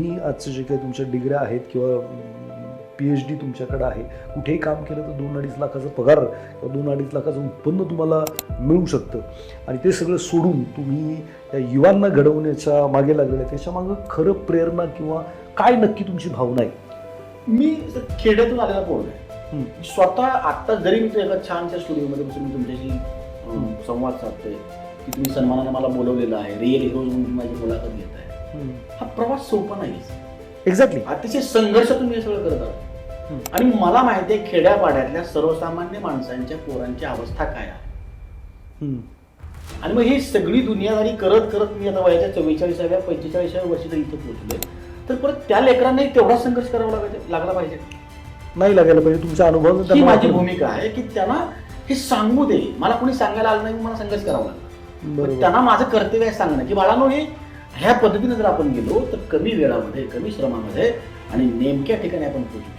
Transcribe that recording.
मी आजचं जे काही तुमच्या डिग्र्या आहेत किंवा पी एच डी तुमच्याकडे आहे कुठेही काम केलं तर दोन अडीच लाखाचा पगार किंवा दोन अडीच लाखाचं उत्पन्न तुम्हाला मिळू शकतं. आणि ते सगळं सोडून तुम्ही या युवांना घडवण्याच्या मागे लागलेलं आहे त्याच्यामागं खरं प्रेरणा किंवा काय नक्की तुमची भावना आहे? मी खेड्यातून आलेला पोरग आहे. स्वतः आता जरी मी एका छानशा स्टुडिओमध्ये बसून मी तुमच्याशी संवाद साधतोय की तुम्ही सन्मानाने मला बोलवलेलं आहे. रिअल हिरोज म्हणून तुम्ही माझी मुलाखत घेत आहे. प्रवास सोपा नाही. एक्झॅक्टली अतिशय संघर्षातून मी हे सगळं करत आहोत. आणि मला माहिती आहे खेड्यापाड्यातल्या सर्वसामान्य माणसांच्या पोरांची अवस्था काय आहे? आणि मग ही सगळी दुनियादारी करत करत मी आता वयाच्या चव्वेचाळीसाव्या पंचेचाळीसाव्या वर्षी जर इथं पोहोचलोय. तर परत त्या लेकरांनाही तेवढा संघर्ष करावा लागायचा लागला पाहिजे. नाही लागायला पाहिजे तुमच्या अनुभव ही माझी भूमिका आहे की त्यांना हे सांगू दे. मला कोणी सांगायला आलं नाही मला संघर्ष करावा लागला. बरोबर. त्यांना माझं कर्तव्य आहे सांगणं. की बाळांनो हे ह्या पद्धतीने जर आपण गेलो तर कमी वेळामध्ये कमी श्रमामध्ये आणि नेमक्या ठिकाणी आपण पोहोचू.